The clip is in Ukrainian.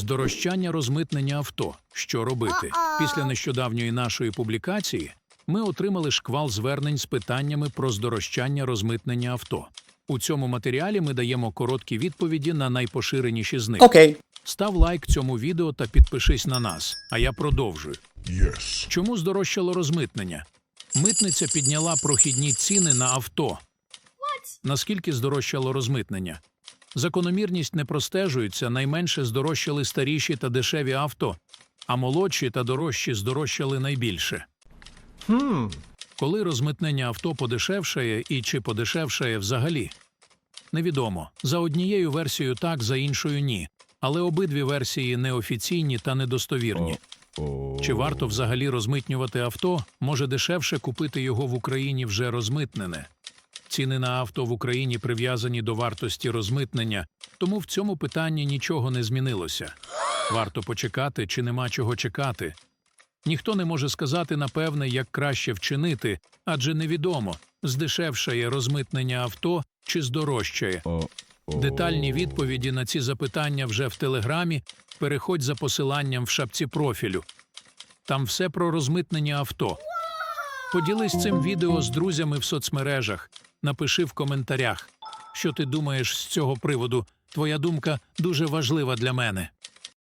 Здорожчання розмитнення авто. Що робити? Після нещодавньої нашої публікації ми отримали шквал звернень з питаннями про здорожчання розмитнення авто. У цьому матеріалі ми даємо короткі відповіді на найпоширеніші з них. Okay. Став лайк цьому відео та підпишись на нас. А я продовжую. Yes. Чому здорожчало розмитнення? Митниця підняла прохідні ціни на авто. Наскільки здорожчало розмитнення? Закономірність не простежується, найменше здорожчали старіші та дешеві авто, а молодші та дорожчі здорожчали найбільше. Коли розмитнення авто подешевшає і чи подешевшає взагалі? Невідомо. За однією версією так, за іншою ні. Але обидві версії неофіційні та недостовірні. Чи варто взагалі розмитнювати авто? Може дешевше купити його в Україні вже розмитнене. Ціни на авто в Україні прив'язані до вартості розмитнення, тому в цьому питанні нічого не змінилося. Варто почекати чи нема чого чекати. Ніхто не може сказати напевне, як краще вчинити, адже невідомо, здешевшає розмитнення авто чи здорожчає. Детальні відповіді на ці запитання вже в телеграмі. Переходь за посиланням в шапці профілю. Там все про розмитнення авто. Поділись цим відео з друзями в соцмережах. Напиши в коментарях, що ти думаєш з цього приводу. Твоя думка дуже важлива для мене.